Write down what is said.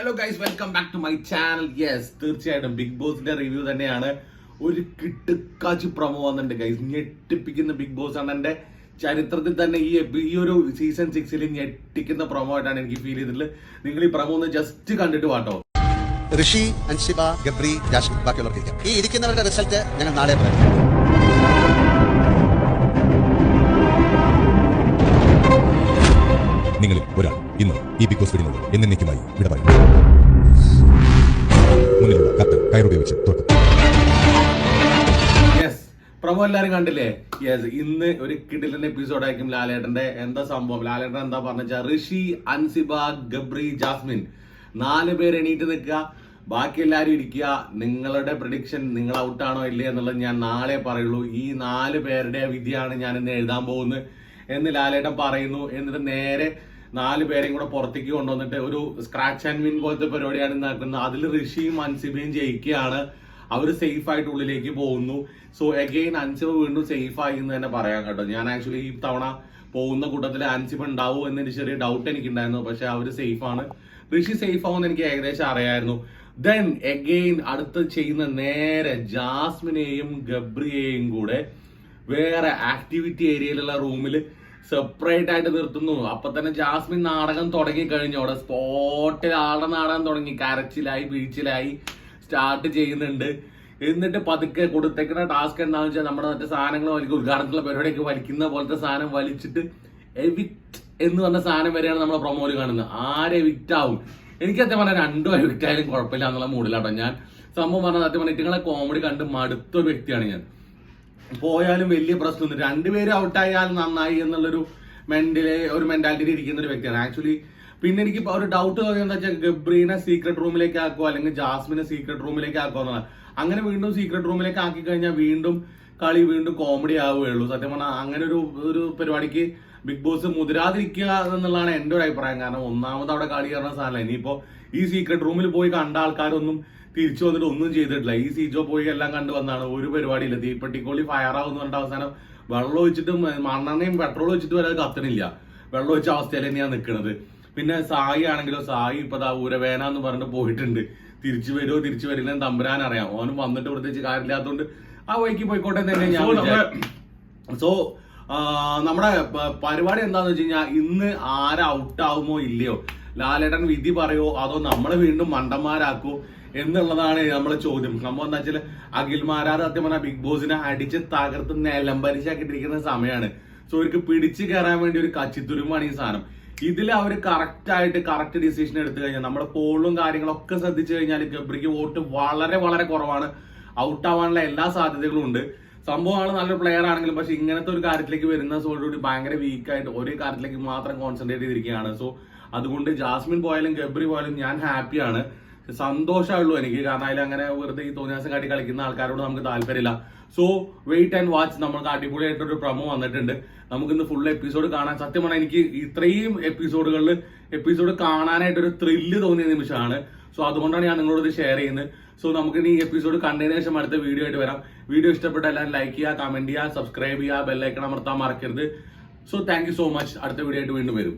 Hello guys welcome back to my channel yes തീർച്ചയായിട്ടും big ബോസിന്റെ review തന്നെയാണ്. ഒരു കിട്ടുക്കാച്ചി പ്രൊമോ വന്നിട്ടുണ്ട് ഗൈസ് ഞെട്ടിപ്പിക്കുന്ന ബിഗ് ബോസ് ആണ് എന്റെ ചരിത്രത്തിൽ തന്നെ ഈ ഈ ഒരു സീസൺ സിക്സിൽ ഞെട്ടിക്കുന്ന പ്രൊമോ ആയിട്ടാണ് എനിക്ക് ഫീൽ ചെയ്തിട്ടുള്ളത്. നിങ്ങൾ ഈ പ്രൊമോ ഒന്ന് ജസ്റ്റ് കണ്ടിട്ട് വാട്ടോ ഋഷി അൻഷിബ ഗബ്രി ബാക്കിയുള്ളവർക്ക് ഈ ഇരിക്കുന്നവരുടെ റിസൾട്ട് ഞങ്ങൾ നാളെ പറയാം നിങ്ങളിൽ ഒരാൾ ഇന്ന് ഈ ബിഗ് ബോസ് വിടുന്നത് എന്നേക്കുമായി വിട പറയും മുന്നിലുള്ള കത്ത് കയറുപയോഗിച്ച് തുറക്കും. പ്രഭു എല്ലാരും കണ്ടില്ലേ? യെസ് ഇന്ന് ഒരു കിടിലൻ എപ്പിസോഡ് ആയിരിക്കും ലാലേട്ടന്റെ എന്താ സംഭവം? ലാലേട്ടൻ എന്താ പറഞ്ഞാ ഋഷി അൻസിബ ഗബ്രി ജാസ്മിൻ നാല് പേര് എണീറ്റ് നിൽക്കുക. ബാക്കി എല്ലാവരും ഇരിക്കുക. നിങ്ങളുടെ പ്രഡിക്ഷൻ നിങ്ങൾ ഔട്ടാണോ ഇല്ലേ എന്നുള്ളത് ഞാൻ നാളെ പറയുള്ളൂ. ഈ നാല് പേരുടെ വിധിയാണ് ഞാൻ ഇന്ന് എഴുതാൻ പോകുന്നത് എന്ന് ലാലേട്ടൻ പറയുന്നു. എന്നിട്ട് നേരെ നാല് പേരെയും കൂടെ പുറത്തേക്ക് കൊണ്ടുവന്നിട്ട് ഒരു സ്ക്രാച്ച് ആൻഡ് വിൻ പോലത്തെ പരിപാടിയാണ് നടക്കുന്നത്. അതിൽ ഋഷിയും അൻസിബയും ജയിക്കുകയാണ്. അവർ സേഫ് ആയിട്ട് ഉള്ളിലേക്ക് പോകുന്നു. സോ അഗെയിൻ അൻസിബ വീണ്ടും സേഫ് ആയി എന്ന് തന്നെ പറയാം കേട്ടോ. ഞാൻ ആക്ച്വലി ഈ തവണ പോകുന്ന കൂട്ടത്തിൽ അൻസിബ ഉണ്ടാവും എന്നൊരു ചെറിയ ഡൗട്ട് എനിക്കുണ്ടായിരുന്നു. പക്ഷെ അവർ സേഫ് ആണ്. ഋഷി സേഫ് ആവുമെന്ന് എനിക്ക് ഏകദേശം അറിയായിരുന്നു. ദെൻ അഗെയിൻ അടുത്ത് ചെയ്യുന്ന നേരെ ജാസ്മിനെയും ഗബ്രിയെയും കൂടെ വേറെ ആക്ടിവിറ്റി ഏരിയയിലുള്ള റൂമിൽ സെപ്പറേറ്റ് ആയിട്ട് നിർത്തുന്നു. അപ്പൊ തന്നെ ജാസ്മിൻ നാടകം തുടങ്ങി കഴിഞ്ഞു. അവിടെ സ്പോട്ടിൽ ആളുടെ നാടകം തുടങ്ങി. കരച്ചിലായി ബീച്ചിലായി സ്റ്റാർട്ട് ചെയ്യുന്നുണ്ട്. എന്നിട്ട് പതുക്കെ കൊടുത്തേക്കുന്ന ടാസ്ക് എന്താണെന്ന് വെച്ചാൽ നമ്മുടെ മറ്റേ സാധനങ്ങൾ വലിക്കും. ഉദ്ഘാടനത്തിലുള്ള പരിപാടിയൊക്കെ വലിക്കുന്ന പോലത്തെ സാധനം വലിച്ചിട്ട് എവിറ്റ് എന്ന് പറഞ്ഞ സാധനം വരെയാണ് നമ്മളെ പ്രൊമോയിൽ കാണുന്നത്. ആരെ എവിറ്റ് ആവും? എനിക്ക് സത്യം പറഞ്ഞാൽ രണ്ടും എവിറ്റ് ആയാലും കുഴപ്പമില്ല എന്നുള്ള മൂഡിലാട്ടോ ഞാൻ. സംഭവം പറഞ്ഞാൽ സത്യം പറഞ്ഞാൽ കോമഡി കണ്ട് മടുത്ത വ്യക്തിയാണ് ഞാൻ. പോയാലും വലിയ പ്രശ്നമൊന്നും രണ്ടുപേരും ഔട്ടായാൽ നന്നായി എന്നുള്ളൊരു മെന്റലി ഒരു മെന്റാലിറ്റി ഇരിക്കുന്ന ഒരു വ്യക്തിയാണ്. ആക്ച്വലി പിന്നെ എനിക്ക് ഒരു ഡൗട്ട് തോന്നിയത് എന്താ വെച്ചാൽ ഗബ്രീനെ സീക്രട്ട് റൂമിലേക്ക് ആക്കുക അല്ലെങ്കിൽ ജാസ്മിനെ സീക്രട്ട് റൂമിലേക്ക് ആക്കുക എന്നാണ് അങ്ങനെ വീണ്ടും സീക്രട്ട് റൂമിലേക്ക് ആക്കി കഴിഞ്ഞാൽ വീണ്ടും കളി വീണ്ടും കോമഡി ആവുകയുള്ളൂ. സത്യം പറഞ്ഞാൽ അങ്ങനെ ഒരു ഒരു പരിപാടിക്ക് ബിഗ് ബോസ് മുതിരാതിരിക്കുക എന്നുള്ളതാണ് എന്റെ ഒരു അഭിപ്രായം. കാരണം ഒന്നാമത് അവിടെ കളി കയറുന്ന സാധനമല്ല. ഇനിയിപ്പോ ഈ സീക്രട്ട് റൂമിൽ പോയി കണ്ട ആൾക്കാരൊന്നും തിരിച്ചു വന്നിട്ട് ഒന്നും ചെയ്തിട്ടില്ല. ഈ സീജോ പോയി എല്ലാം കണ്ടു വന്നാണ് ഒരു പരിപാടിയില്ല. തീപ്പെട്ടിക്കോളി ഫയർ ആവുന്ന പറഞ്ഞിട്ട് അവസാനം വെള്ളം ഒഴിച്ചിട്ടും മണ്ണെണ്ണയും പെട്രോൾ ഒഴിച്ചിട്ട് വരെ കത്തണില്ല. വെള്ളം ഒഴിച്ച അവസ്ഥയിൽ തന്നെയാണ് നിൽക്കുന്നത് പിന്നെ സായി ആണെങ്കിലോ സായി ഇപ്പൊ ദാ ഊരവേന എന്ന് പറഞ്ഞിട്ട് പോയിട്ടുണ്ട്. തിരിച്ചു വരുമോ തിരിച്ചു വരില്ല തമ്പുരാൻ അറിയാം. ഓനും വന്നിട്ട് പ്രത്യേകിച്ച് കാര്യമില്ലാത്തതുകൊണ്ട് ആ വഴിക്ക് പോയിക്കോട്ടെ തന്നെ ഞാൻ സോ നമ്മുടെ പരിപാടി എന്താന്ന് വെച്ച് കഴിഞ്ഞാൽ ഇന്ന് ആര് ഔട്ട് ആവുമോ ഇല്ലയോ? ലാലേട്ടൻ വിധി പറയോ? അതോ നമ്മളെ വീണ്ടും മണ്ടന്മാരാക്കോ? എന്നുള്ളതാണ് നമ്മളെ ചോദ്യം. സംഭവം എന്താ വെച്ചാൽ അഖിൽമാരാർ സത്യം പറഞ്ഞാൽ ബിഗ് ബോസിനെ അടിച്ച് തകർത്ത് നിലംപരിശാക്കിട്ടിരിക്കുന്ന സമയമാണ് സോ അവർക്ക് പിടിച്ചു കയറാൻ വേണ്ടി ഒരു കച്ചിത്തുരുമാണ് ഈ സാധനം. ഇതിൽ അവർ കറക്റ്റ് ആയിട്ട് കറക്റ്റ് ഡിസിഷൻ എടുത്തു കഴിഞ്ഞാൽ നമ്മുടെ പോളും കാര്യങ്ങളൊക്കെ ശ്രദ്ധിച്ചു കഴിഞ്ഞാൽ ഗബ്രിക്ക് വോട്ട് വളരെ വളരെ കുറവാണ്. ഔട്ട് ആവാനുള്ള എല്ലാ സാധ്യതകളും ഉണ്ട്. സംഭവമാണ് നല്ലൊരു പ്ലെയർ ആണെങ്കിലും പക്ഷെ ഇങ്ങനത്തെ ഒരു കാര്യത്തിലേക്ക് വരുന്ന സോടുകൂടി ഭയങ്കര വീക്ക് ആയിട്ട് ഒരേ കാര്യത്തിലേക്ക് മാത്രം കോൺസെൻട്രേറ്റ് ചെയ്തിരിക്കുകയാണ്. സോ അതുകൊണ്ട് ജാസ്മിൻ പോയാലും ഗബ്രി പോയാലും ഞാൻ ഹാപ്പിയാണ് സന്തോഷമുള്ളൂ എനിക്ക്. കാരണം അതിൽ അങ്ങനെ വെറുതെ ഈ തോന്നിയാസം കാട്ടി കളിക്കുന്ന ആൾക്കാരോട് നമുക്ക് താല്പര്യമില്ല. സോ വെയിറ്റ് ആൻഡ് വാച്ച് നമുക്ക് അടിപൊളിയായിട്ടൊരു പ്രമോ വന്നിട്ടുണ്ട്. നമുക്ക് ഇന്ന് ഫുൾ എപ്പിസോഡ് കാണാൻ സത്യമാണ് എനിക്ക് ഇത്രയും എപ്പിസോഡുകളിൽ എപ്പിസോഡ് കാണാനായിട്ടൊരു ത്രില്ല് തോന്നിയ നിമിഷമാണ്. സോ അതുകൊണ്ടാണ് ഞാൻ നിങ്ങളോട് ഇത് ഷെയർ ചെയ്യുന്നത്. സോ നമുക്ക് ഈ എപ്പിസോഡ് കണ്ടതിന് ശേഷം അടുത്ത വീഡിയോ ആയിട്ട് വരാം. വീഡിയോ ഇഷ്ടപ്പെട്ട എല്ലാവരും ലൈക്ക് ചെയ്യുക കമന്റ് ചെയ്യുക സബ്സ്ക്രൈബ് ചെയ്യുക ബെല്ലൈക്കൺ അമർത്താൻ മറക്കരുത്. സോ താങ്ക് സോ മച്ച് അടുത്ത വീഡിയോ ആയിട്ട് വീണ്ടും വരും.